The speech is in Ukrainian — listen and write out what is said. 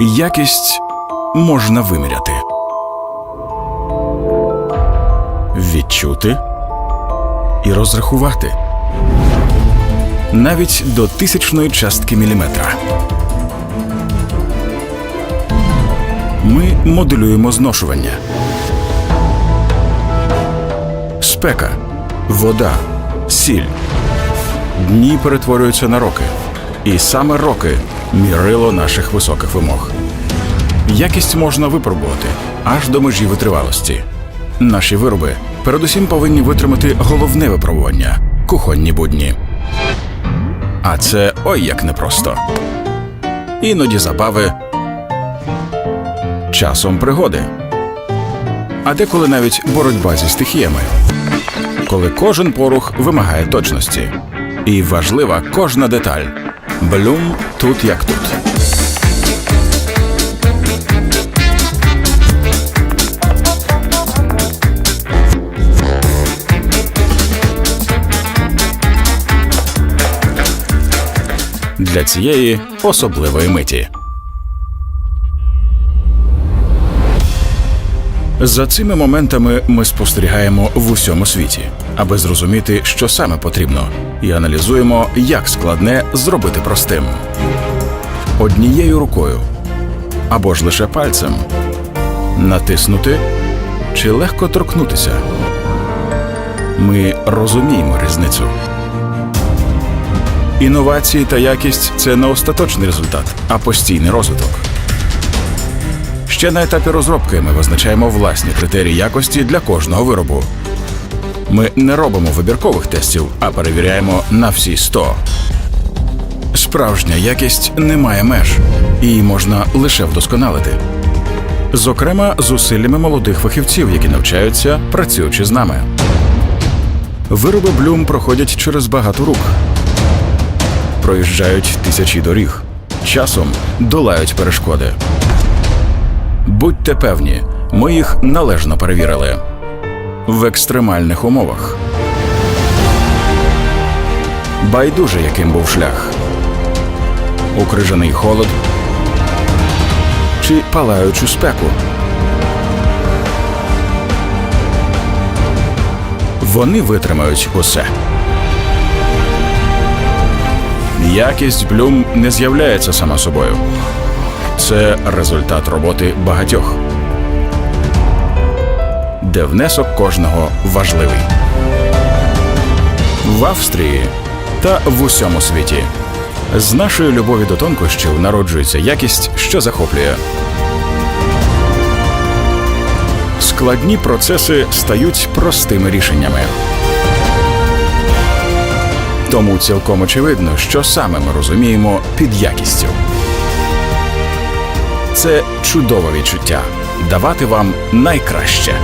Якість можна виміряти, відчути і розрахувати навіть до тисячної частки міліметра. Ми моделюємо зношування. Спека, вода, сіль. Дні перетворюються на роки. І саме роки мірило наших високих вимог. Якість можна випробувати аж до межі витривалості. Наші вироби передусім повинні витримати головне випробування кухонні будні. А це ой як непросто. Іноді забави, часом пригоди, а деколи навіть боротьба зі стихіями, коли кожен порух вимагає точності. І важлива кожна деталь. Блюм тут як тут. Для цієї особливої миті. За цими моментами ми спостерігаємо в усьому світі, аби зрозуміти, що саме потрібно, і аналізуємо, як складне зробити простим однією рукою або ж лише пальцем натиснути чи легко торкнутися. Ми розуміємо різницю. Інновації та якість це не остаточний результат, а постійний розвиток. Ще на етапі розробки ми визначаємо власні критерії якості для кожного виробу. Ми не робимо вибіркових тестів, а перевіряємо на всі 100. Справжня якість не має меж, її можна лише вдосконалити. Зокрема, зусиллями молодих фахівців, які навчаються, працюючи з нами. Вироби Блюм проходять через багато рук, проїжджають тисячі доріг, часом долають перешкоди. Будьте певні, ми їх належно перевірили в екстремальних умовах. Байдуже, яким був шлях, у крижаний холод чи палаючу спеку. Вони витримають усе. Якість блюм не з'являється сама собою. Це результат роботи багатьох, де внесок кожного важливий. В Австрії та в усьому світі. З нашої любові до тонкощів народжується якість, що захоплює. Складні процеси стають простими рішеннями. Тому цілком очевидно, що саме ми розуміємо під якістю. Це чудове відчуття давати вам найкраще.